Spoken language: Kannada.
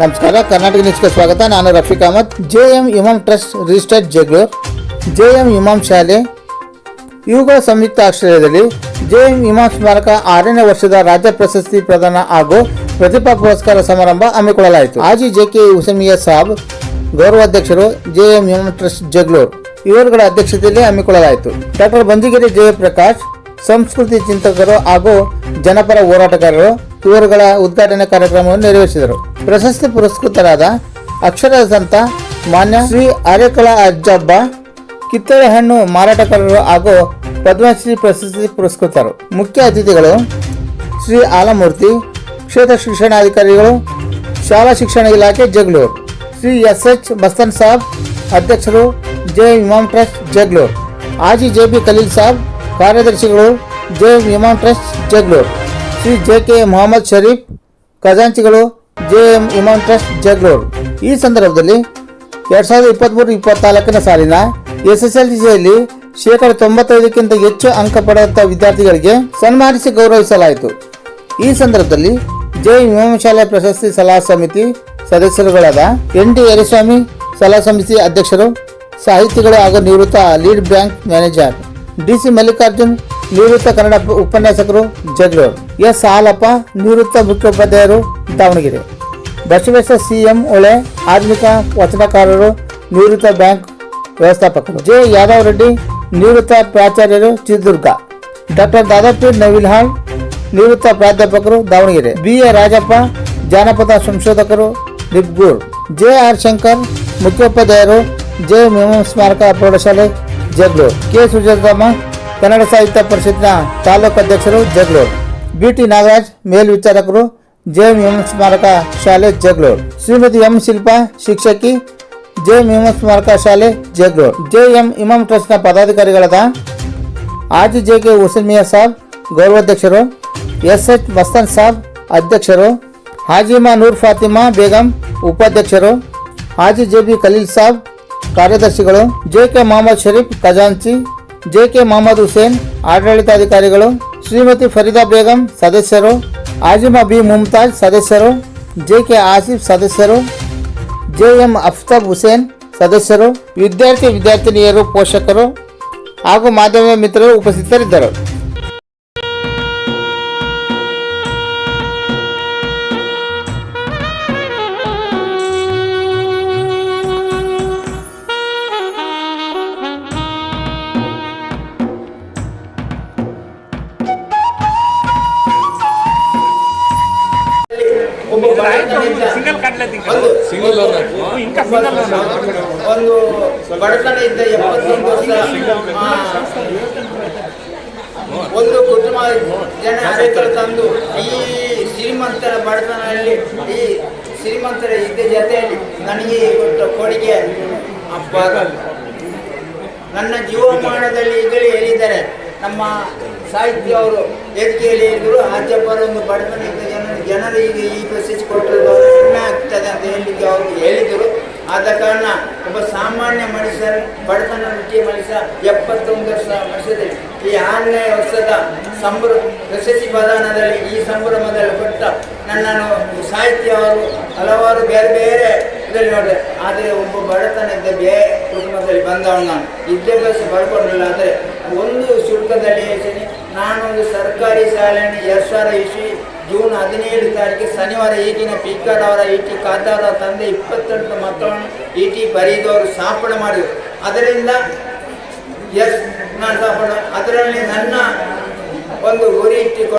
ನಮಸ್ಕಾರ, ಕರ್ನಾಟಕ ನ್ಯೂಸ್ಗೆ ಸ್ವಾಗತ. ನಾನು Rafiq Ahmed. J M Imam trust registered Jagalur. J M Imam ಶಾಲೆ. ಇವುಗಳ ಸಂಯುಕ್ತ ಆಶ್ರಯದಲ್ಲಿ ಜೆ ಎಂ ಇಮಾಮ್ ಸ್ಮಾರಕ ಆರನೇ ವರ್ಷದ ರಾಜ್ಯ ಪ್ರಶಸ್ತಿ ಪ್ರದಾನ ಹಾಗೂ ಪ್ರತಿಭಾ ಪುರಸ್ಕಾರ ಸಮಾರಂಭ ಹಮ್ಮಿಕೊಳ್ಳಲಾಯಿತು. ಆಜಿ J K Husamiya Sab ಗೌರವಾಧ್ಯಕ್ಷರು J M Imam trust Jagalur. ಇವರುಗಳ ಅಧ್ಯಕ್ಷತೆಯಲ್ಲಿ ಹಮ್ಮಿಕೊಳ್ಳಲಾಯಿತು. ಡಾಕ್ಟರ್ ಬಂಜಿಗಿರಿ ಜಯಪ್ರಕಾಶ್, ಸಂಸ್ಕೃತಿ ಚಿಂತಕರು ಹಾಗೂ ಜನಪರ ಹೋರಾಟಗಾರರು ಇವರುಗಳ ಉದ್ಘಾಟನಾ ಕಾರ್ಯಕ್ರಮವನ್ನು ನೆರವೇರಿಸಿದರು. ಪ್ರಶಸ್ತಿ ಪುರಸ್ಕೃತರಾದ ಅಕ್ಷರ ಸಂತ ಮಾನ್ಯ ಶ್ರೀ ಆರ್ಯಕಲಾ ಅಜ್ಜಬ್ಬ ಕಿತ್ತಳೆ ಹಣ್ಣು ಮಾರಾಟಗಾರರು ಹಾಗೂ ಪದ್ಮಶ್ರೀ ಪ್ರಶಸ್ತಿ ಪುರಸ್ಕೃತರು. ಮುಖ್ಯ ಅತಿಥಿಗಳು ಶ್ರೀ ಆಲಮೂರ್ತಿ, ಕ್ಷೇತ್ರ ಶಿಕ್ಷಣಾಧಿಕಾರಿಗಳು, ಶಾಲಾ ಶಿಕ್ಷಣ ಇಲಾಖೆ ಜಗಳೂರು ಶ್ರೀ ಎಸ್ ಎಚ್ ಬಸ್ತನ್ ಸಾಬ್, ಅಧ್ಯಕ್ಷರು ಜೆ ಇಮಾಮ್ ಟ್ರಸ್ಟ್ ಜಗಳೂರು ಆಜಿ ಜೆ ಬಿ ಖಲೀಲ್ ಸಾಬ್, ಕಾರ್ಯದರ್ಶಿಗಳು J Imam trust Jagalur Shri J K Mohammed Sharif, ಖಜಾಂಚಿಗಳು J M Imam trust Jagalur ಈ ಸಂದರ್ಭದಲ್ಲಿ ಎರಡ್ ಸಾವಿರದ ಇಪ್ಪತ್ತ್ಮೂರು ಇಪ್ಪತ್ನಾಲ್ಕನೇ ಸಾಲಿನ ಎಸ್ ಎಸ್ ಎಲ್ ಸಿಯಲ್ಲಿ ಶೇಕಡ ತೊಂಬತ್ತೈದಕ್ಕಿಂತ ಹೆಚ್ಚು ಅಂಕ ಪಡೆದಂಥ ವಿದ್ಯಾರ್ಥಿಗಳಿಗೆ ಸನ್ಮಾನಿಸಿ ಗೌರವಿಸಲಾಯಿತು. ಈ ಸಂದರ್ಭದಲ್ಲಿ ಜೆ ಶಾಲೆ ಪ್ರಶಸ್ತಿ ಸಲಹಾ ಸಮಿತಿ ಸದಸ್ಯರುಗಳಾದ ಎನ್ ಡಿ ಯರಿಸ್ವಾಮಿ, ಸಲಹಾ ಸಮಿತಿ ಅಧ್ಯಕ್ಷರು, ಸಾಹಿತಿಗಳು ಹಾಗೂ ನಿವೃತ್ತ lead bank manager D C Mallikarjun ನಿವೃತ್ತ ಕನ್ನಡ ಉಪ- ಉಪನ್ಯಾಸಕರು ಜಗಳೂರು. ಎಸ್ ಹಾಲಪ್ಪ, ನಿವೃತ್ತ ಮುಖ್ಯೋಪಾಧ್ಯಾಯರು ದಾವಣಗೆರೆ. ಬಸವೇಶ್ವರ ಸಿಎಂ ಒಳೆ ಆಧುನಿಕ ವಚನಕಾರರು, ನಿವೃತ್ತ ಬ್ಯಾಂಕ್ ವ್ಯವಸ್ಥಾಪಕರು. ಜೆ ಯಾದವ್ ರೆಡ್ಡಿ, ನಿವೃತ್ತ ಪ್ರಾಚಾರ್ಯರು ಚಿತ್ರದುರ್ಗ. ಡಾಕ್ಟರ್ ದಾದಾಪೀರ್ ನವಿಲ್ಹಾಳ್, ನಿವೃತ್ತ ಪ್ರಾಧ್ಯಾಪಕರು ದಾವಣಗೆರೆ. ಬಿ ಎ ರಾಜಪ್ಪ, ಜಾನಪದ ಸಂಶೋಧಕರು ನಿಬ್ಗೂರ್. ಜೆ ಆರ್ ಶಂಕರ್, ಮುಖ್ಯೋಪಾಧ್ಯಾಯರು ಜೆ ಮೇಮಂ ಸ್ಮಾರಕ ಪ್ರೌಢಶಾಲೆ ಜಗಳೂರು. ಕೆ ಸುಜಾತಮ್ಮ ಕನ್ನಡ ಸಾಹಿತ್ಯ ಪರಿಷತ್ನ ತಾಲೂಕು ಅಧ್ಯಕ್ಷರು ಜಗಳೂರು ಬಿ ಟಿ ನಾಗರಾಜ್ ಮೇಲ್ವಿಚಾರಕರು ಜೆ ಎಂ ಸ್ಮಾರಕ ಶಾಲೆ ಜಗಳೂರು ಶ್ರೀಮತಿ ಎಂ ಶಿಲ್ಪಾ, ಶಿಕ್ಷಕಿ ಜೆ ಎಂ ಸ್ಮಾರಕ ಶಾಲೆ ಜಗಳೂರು ಜೆ ಎಂ ಇಮಾಮ್ ಟ್ರಸ್ಟ್ನ ಪದಾಧಿಕಾರಿಗಳಾದ ಆಜಿ ಜೆ ಕೆ ಹುಸೇನ್ ಸಾಬ್ ಗೌರವಾಧ್ಯಕ್ಷರು ಎಸ್ ಎಚ್ ಮಸ್ತನ್ ಸಾಬ್, ಅಧ್ಯಕ್ಷರು ಹಾಜಿಮಾ ನೂರ್ ಫಾತಿಮಾ ಬೇಗಂ, ಉಪಾಧ್ಯಕ್ಷರು ಹಾಜಿ ಜೆ ಬಿ ಖಲೀಲ್ ಸಾಬ್, ಕಾರ್ಯದರ್ಶಿಗಳು ಜೆ ಕೆ ಮೊಹಮ್ಮದ್ ಶರೀಫ್ ಖಜಾಂಚಿ ಜೆ ಕೆ ಮೊಹಮ್ಮದ್ ಹುಸೇನ್, ಆಡಳಿತಾಧಿಕಾರಿಗಳು, ಶ್ರೀಮತಿ ಫರೀದಾ ಬೇಗಂ ಸದಸ್ಯರು, ಆಜಿಮಾ ಬಿ ಮುಮ್ತಾಜ್ ಸದಸ್ಯರು ಜೆ ಕೆ ಆಸಿಫ್ ಸದಸ್ಯರು ಜೆ ಎಂ ಅಫ್ತಾಬ್ ಹುಸೇನ್ ಸದಸ್ಯರು, ವಿದ್ಯಾರ್ಥಿ ವಿದ್ಯಾರ್ಥಿನಿಯರು ಪೋಷಕರು ಹಾಗೂ ಮಾಧ್ಯಮ ಮಿತ್ರರು ಉಪಸ್ಥಿತರಿದ್ದರು. ಸಿಂಗಲ್ ಒಂದು ಸಿಂಗಲ್ ಒಂದು ಬಡತನ ಇದ್ದ ಎಪ್ಪತ್ತೊಂದು ವರ್ಷ ಒಂದು ಕುಟುಂಬ ಜನ ರೈತರು ತಂದು ಈ ಶ್ರೀಮಂತರ ಬಡತನದಲ್ಲಿ ಈ ಶ್ರೀಮಂತರ ಇದ್ದ ಜೊತೆಯಲ್ಲಿ ನನಗೆ ಕೊಟ್ಟ ಕೊಡುಗೆ. ಅಪ್ಪ. ನನ್ನ ಜೀವಮಾನದಲ್ಲಿ ಈಗಲೇ ಹೇಳಿದ್ದಾರೆ ನಮ್ಮ ಸಾಹಿತ್ಯ ಅವರು ವೇದಿಕೆಯಲ್ಲಿ ಹೇಳಿದರು ಬರೋ ಒಂದು ಬಡತನ ಇದ್ದ ಜನ ಜನರಿಗೆ ಈ ಪ್ರಶಸ್ತಿ ಕೊಟ್ಟರೆ ಸುಮ್ಮನೆ ಆಗ್ತದೆ ಅಂತ ಹೇಳಿದ್ದು ಅವರು ಹೇಳಿದರು. ಆದ ಕಾರಣ ಒಬ್ಬ ಸಾಮಾನ್ಯ ಮನುಷ್ಯ, ಬಡತನ ಮುಖ್ಯ ಮನುಷ್ಯ ಎಪ್ಪತ್ತೊಂದು ವರ್ಷ ವರ್ಷದಲ್ಲಿ ಈ ಆರನೇ ವರ್ಷದ ಸಂಭ್ರ ಪ್ರಶಸ್ತಿ ಪ್ರದಾನದಲ್ಲಿ ಈ ಸಂಭ್ರಮದಲ್ಲಿ ಕೊಟ್ಟ ನನ್ನನ್ನು ಸಾಹಿತ್ಯ ಅವರು ಹಲವಾರು ಬೇರೆ ಬೇರೆ ಇದರಲ್ಲಿ ನೋಡಿದೆ. ಆದರೆ ಒಬ್ಬ ಬಡತನ ಇದ್ದ ಬೇರೆ ಕುಟುಂಬದಲ್ಲಿ ಬಂದವನು ನಾನು. ವಿದ್ಯಾಭ್ಯಾಸ ಪಡ್ಕೊಂಡಿಲ್ಲ, ಆದರೆ ಒಂದು ಶುಲ್ಕದಲ್ಲಿ ಹೇಳ್ತೀನಿ ನಾನೊಂದು ಸರ್ಕಾರಿ ಶಾಲೆಯನ್ನು ಎರಡು ಸಾವಿರ ಇಸ್ವಿ ಜೂನ್ ಹದಿನೇಳು ತಾರೀಕು ಶನಿವಾರ ಈಗಿನ ಪಿಕ್ಕರ್ ಅವರ ಈಟಿ ಖಾತಾರ ತಂದೆ ಇಪ್ಪತ್ತೆಂಟು ಮಕ್ಕಳನ್ನು ಈಟಿ ಬರೀದವರು ಸ್ಥಾಪನೆ ಮಾಡಿದರು. ಅದರಿಂದ ಎಸ್, ನಾನು ಸ್ಥಾಪನೆ ಅದರಲ್ಲಿ ನನ್ನ ಒಂದು ಗುರಿ ಇಟ್ಟುಕೊಂಡು